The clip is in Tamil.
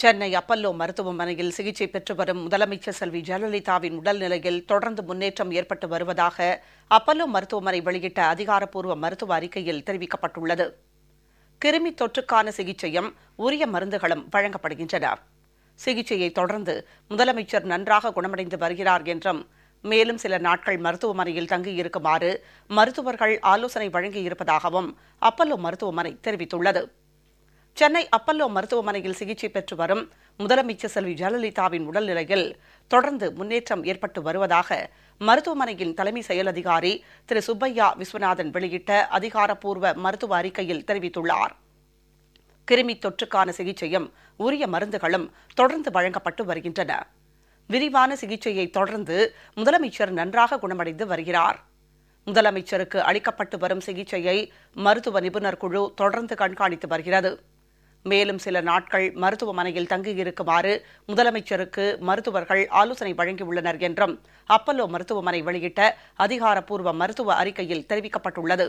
சென்னை அப்பல்லோ மருத்துவமனையில் சிகிச்சை பெற்று வரும் முதலமைச்சர் செல்வி ஜெயலலிதாவின் உடல்நிலையில் தொடர்ந்து முன்னேற்றம் ஏற்பட்டு வருவதாக அப்பல்லோ மருத்துவமனை வெளியிட்ட அதிகாரப்பூர்வ மருத்துவ அறிக்கையில் தெரிவிக்கப்பட்டுள்ளது. கிருமி தொற்றுக்கான சிகிச்சையும் உரிய மருந்துகளும் வழங்கப்படுகின்றன. சிகிச்சையை தொடர்ந்து முதலமைச்சர் நன்றாக குணமடைந்து வருகிறார் என்றும் மேலும் சில நாட்கள் மருத்துவமனையில் தங்கியிருக்குமாறு மருத்துவர்கள் ஆலோசனை வழங்கியிருப்பதாகவும் அப்பல்லோ மருத்துவமனை தெரிவித்துள்ளது. சென்னை அப்பல்லோ மருத்துவமனையில் சிகிச்சை பெற்று வரும் முதலமைச்சர் செல்வி ஜெயலலிதாவின் உடல்நிலையில் தொடர்ந்து முன்னேற்றம் ஏற்பட்டு வருவதாக மருத்துவமனையின் தலைமை செயல் அதிகாரி திரு சுப்பையா விஸ்வநாதன் வெளியிட்ட அதிகாரப்பூர்வ மருத்துவ அறிக்கையில் தெரிவித்துள்ளார். கிருமி தொற்றுக்கான சிகிச்சையும் உரிய மருந்துகளும் தொடர்ந்து வழங்கப்பட்டு வருகின்றன. விரிவான சிகிச்சையை தொடர்ந்து முதலமைச்சர் நன்றாக குணமடைந்து வருகிறார். முதலமைச்சருக்கு அளிக்கப்பட்டு வரும் சிகிச்சையை மருத்துவ நிபுணர் குழு தொடர்ந்து கண்காணித்து வருகிறது. மேலும் சில நாட்கள் மருத்துவமனையில் தங்கியிருக்குமாறு முதலமைச்சருக்கு மருத்துவர்கள் ஆலோசனை வழங்கியுள்ளனர் என்றும் அப்பல்லோ மருத்துவமனை வெளியிட்ட அதிகாரப்பூர்வ மருத்துவ அறிக்கையில் தெரிவிக்கப்பட்டுள்ளது.